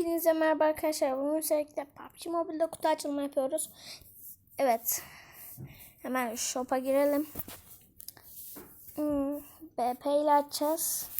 Hepinize merhaba arkadaşlar. Bugün sürekli PUBG Mobile'de kutu açılımı yapıyoruz. Evet. Hemen shop'a girelim. Hmm, BP ile açacağız.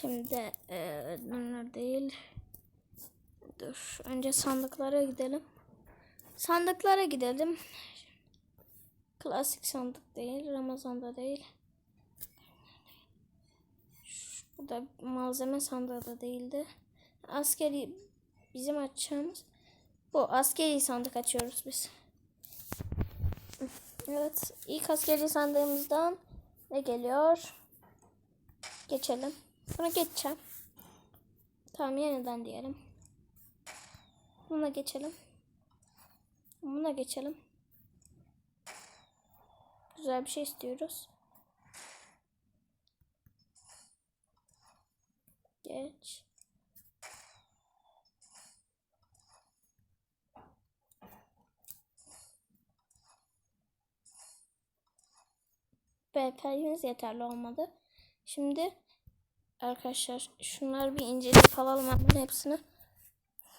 Şimdi e, bunlar değil. Dur. Önce sandıklara gidelim. Sandıklara gidelim. Klasik sandık değil. Ramazan'da değil. Bu da malzeme sandığı da değildi. Askeri bizim açacağımız bu askeri sandık açıyoruz biz. Evet ilk askeri sandığımızdan ne geliyor? Geçelim. Buna geçeceğim. Tamam yeniden diyelim. Buna geçelim. Buna geçelim. Güzel bir şey istiyoruz. Geç. BP'miz yeterli olmadı. Şimdi arkadaşlar şunları bir inceleyip alalım hemen hepsini.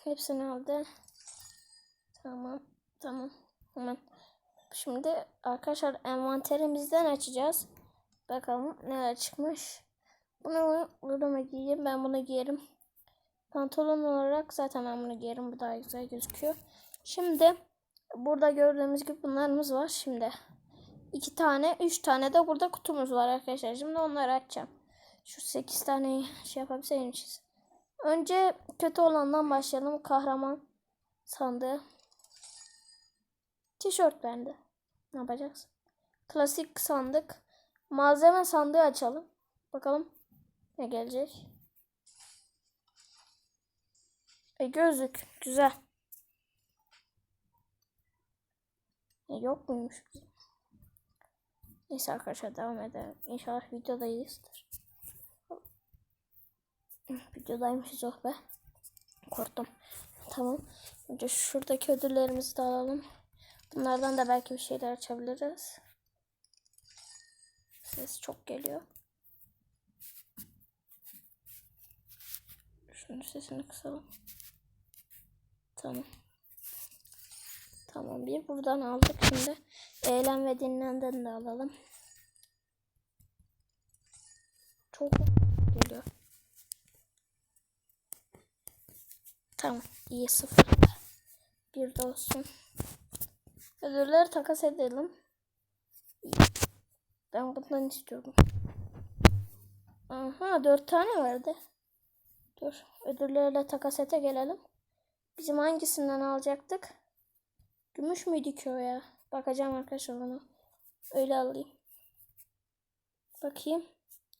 Hepsini aldı. Tamam. Tamam. Hemen. Şimdi arkadaşlar envanterimizden açacağız. Bakalım neler çıkmış. Bunu bunu giyeyim. Ben bunu giyerim. Pantolon olarak zaten ben bunu giyerim. Bu daha güzel gözüküyor. Şimdi burada gördüğümüz gibi bunlarımız var. Şimdi iki tane, üç tane de burada kutumuz var arkadaşlar. Şimdi onları açacağım. Şu sekiz tane şey yapabilseymişiz. Önce kötü olandan başlayalım. Kahraman sandığı. Tişört bende. Ne yapacağız? Klasik sandık. Malzeme sandığı açalım. Bakalım ne gelecek. E, gözlük. Güzel. E, yok muymuş? Neyse arkadaşlar devam edelim. İnşallah videodayızdır. Videodaymışız oh be. Korktum. Tamam. Önce şuradaki ödüllerimizi de alalım. Bunlardan da belki bir şeyler açabiliriz. Ses çok geliyor. Şunun sesini kısalım. Tamam. Tamam bir buradan aldık şimdi. Eğlen ve dinlenden de alalım. Çok geliyor. Tamam iyi sıfır. Bir de olsun. Ödülleri takas edelim. Ben bundan istiyorum. Aha dört tane vardı. Dur ödüllerle takas ete gelelim. Bizim hangisinden alacaktık? Gümüş müydü ki o ya? Bakacağım arkadaşlar ona. Öyle alayım. Bakayım.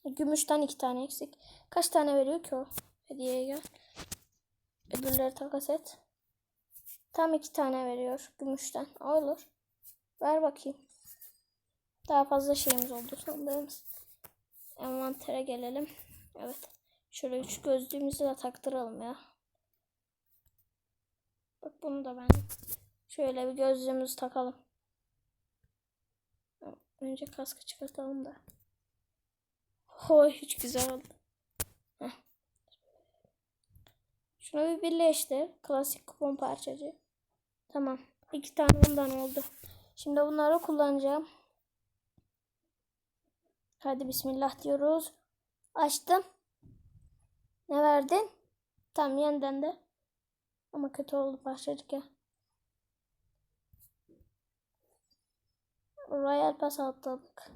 Gümüşten iki tane eksik. Kaç tane veriyor ki o? Hediyeye gel. Ödülleri takas et. Tam iki tane veriyor gümüşten. Olur. Ver bakayım. Daha fazla şeyimiz oldu sandığımız. Envantere gelelim. Evet. Şöyle üç gözlüğümüzü de taktıralım ya. Bak bunu da ben. Şöyle bir gözlüğümüzü takalım. Önce kaskı çıkartalım da. Hoy hiç güzel oldu. Şunu bir birleştir. Klasik kupon parçacı. Tamam. İki tane bundan oldu. Şimdi bunları kullanacağım. Hadi bismillah diyoruz. Açtım. Ne verdin? Tam yeniden de. Ama kötü oldu parçacık ya. Royal Pass atladık.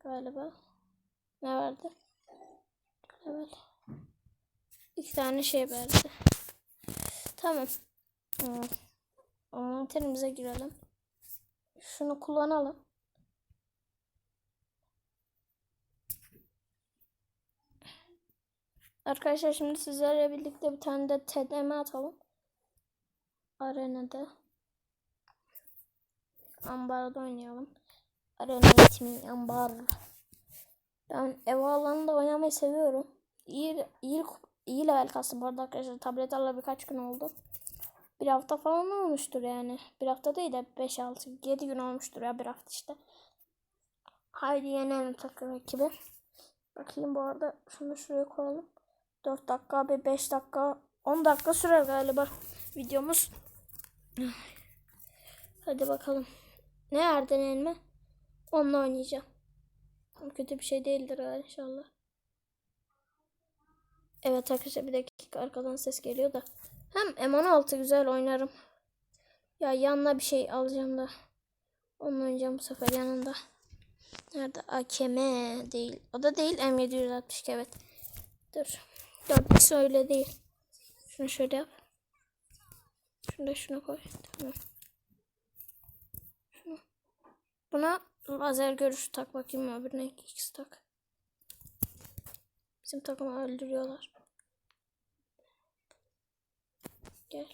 Galiba. Ne verdi? Level. İki tane şey verdi. Tamam. Hmm. Envanterimize girelim. Şunu kullanalım. Arkadaşlar şimdi sizlerle birlikte bir tane de TDM atalım. Arenada. Ambarda oynayalım. Arena eğitimi ambar. Ben ev alanında oynamayı seviyorum. İyi, iyi, iyi level kastım bu arada arkadaşlar. Tablet alalı birkaç gün oldu. Bir hafta falan olmuştur yani. Bir hafta değil de 5, 6, 7 gün olmuştur ya bir hafta işte. Haydi yenelim takım ekibi. Bakayım bu arada şunu şuraya koyalım. 4 dakika bir 5 dakika 10 dakika sürer galiba videomuz. Hadi bakalım. Ne yerden elma? Onunla oynayacağım. Ama Kötü bir şey değildir ha inşallah. Evet arkadaşlar bir dakika arkadan ses geliyor da. Hem M16 güzel oynarım. Ya yanına bir şey alacağım da. Onunla oynayacağım bu sefer yanında. Nerede? AKM değil. O da değil M762 evet. Dur. 4 öyle değil. Şunu şöyle yap. Şunu da şuna koy. Tamam. Buna lazer görüşü tak bakayım öbürüne X tak. Bizim takımı öldürüyorlar. Gel.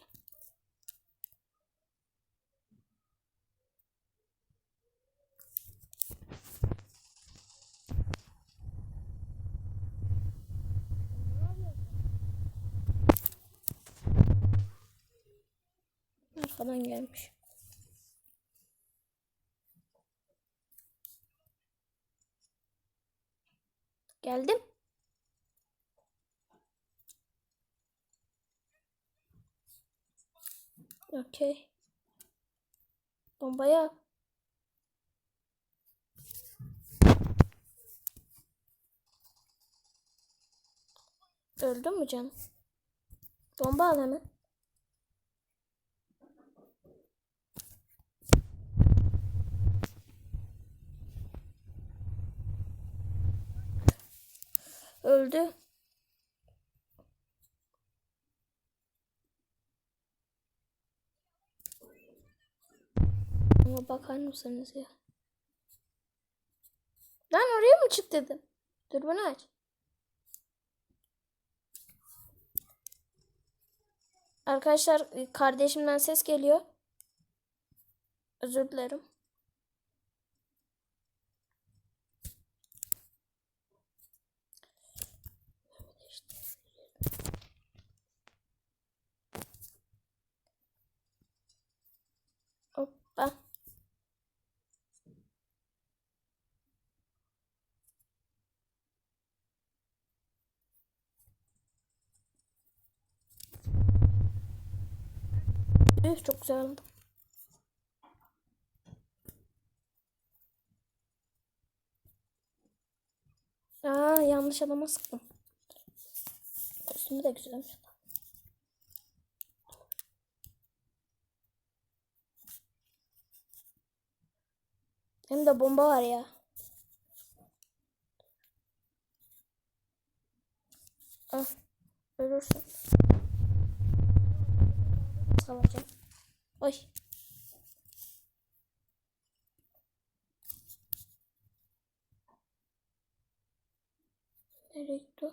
Arkadan gelmiş. Geldim. Okey. Bombaya. Öldün mü canım? Bomba al hemen. Öldü. Ama bakar mısınız ya? Lan oraya mı çık dedim. Dur bunu aç. Arkadaşlar e, kardeşimden ses geliyor. Özür dilerim. Üf, çok güzel oldu. Aa, yanlış adama sıktım. Kostümü de güzelmiş. Hem de bomba var ya. Ah, ölürsün. Salacağım. Oy. Nereye gitti o?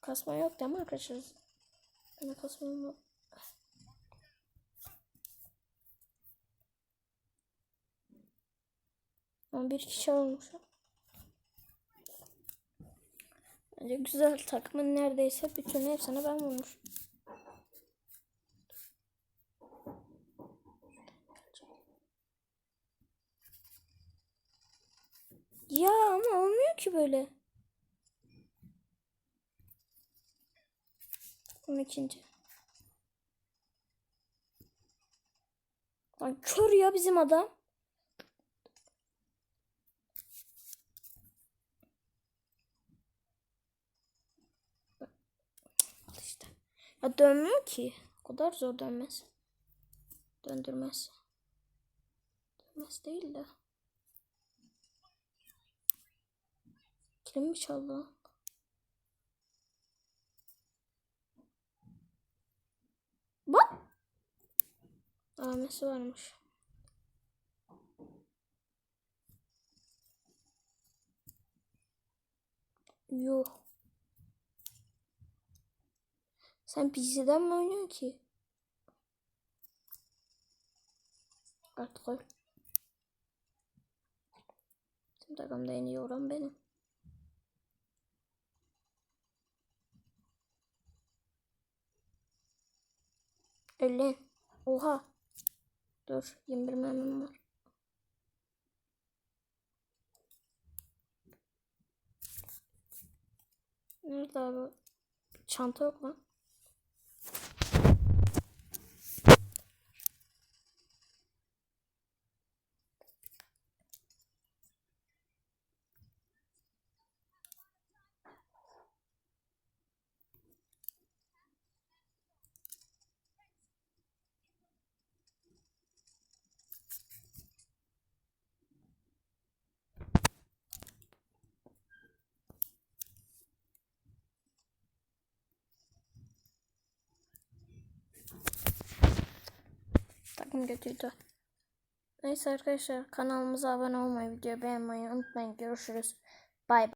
Kasma yok değil mi arkadaşlar? Bana kasma yok. Bir kişi olmuş. Bence güzel takımın neredeyse bütün hepsini ben vurmuşum. Ya ama olmuyor ki böyle. 12. Lan kör ya bizim adam. İşte. Ya dönmüyor ki. O kadar zor dönmez. Döndürmez. Dönmez değil de. Kim mi çaldı? Bak. Amesi varmış. Yuh. Sen PC'den mi oynuyorsun ki? Artık öl. Tüm takımda en iyi oran benim. Öyle. Oha. Dur. 21 mermim var. Nerede abi? Çanta yok mu? Takım kötüydü. Neyse arkadaşlar kanalımıza abone olmayı, videoyu beğenmeyi unutmayın. Görüşürüz. Bay bay.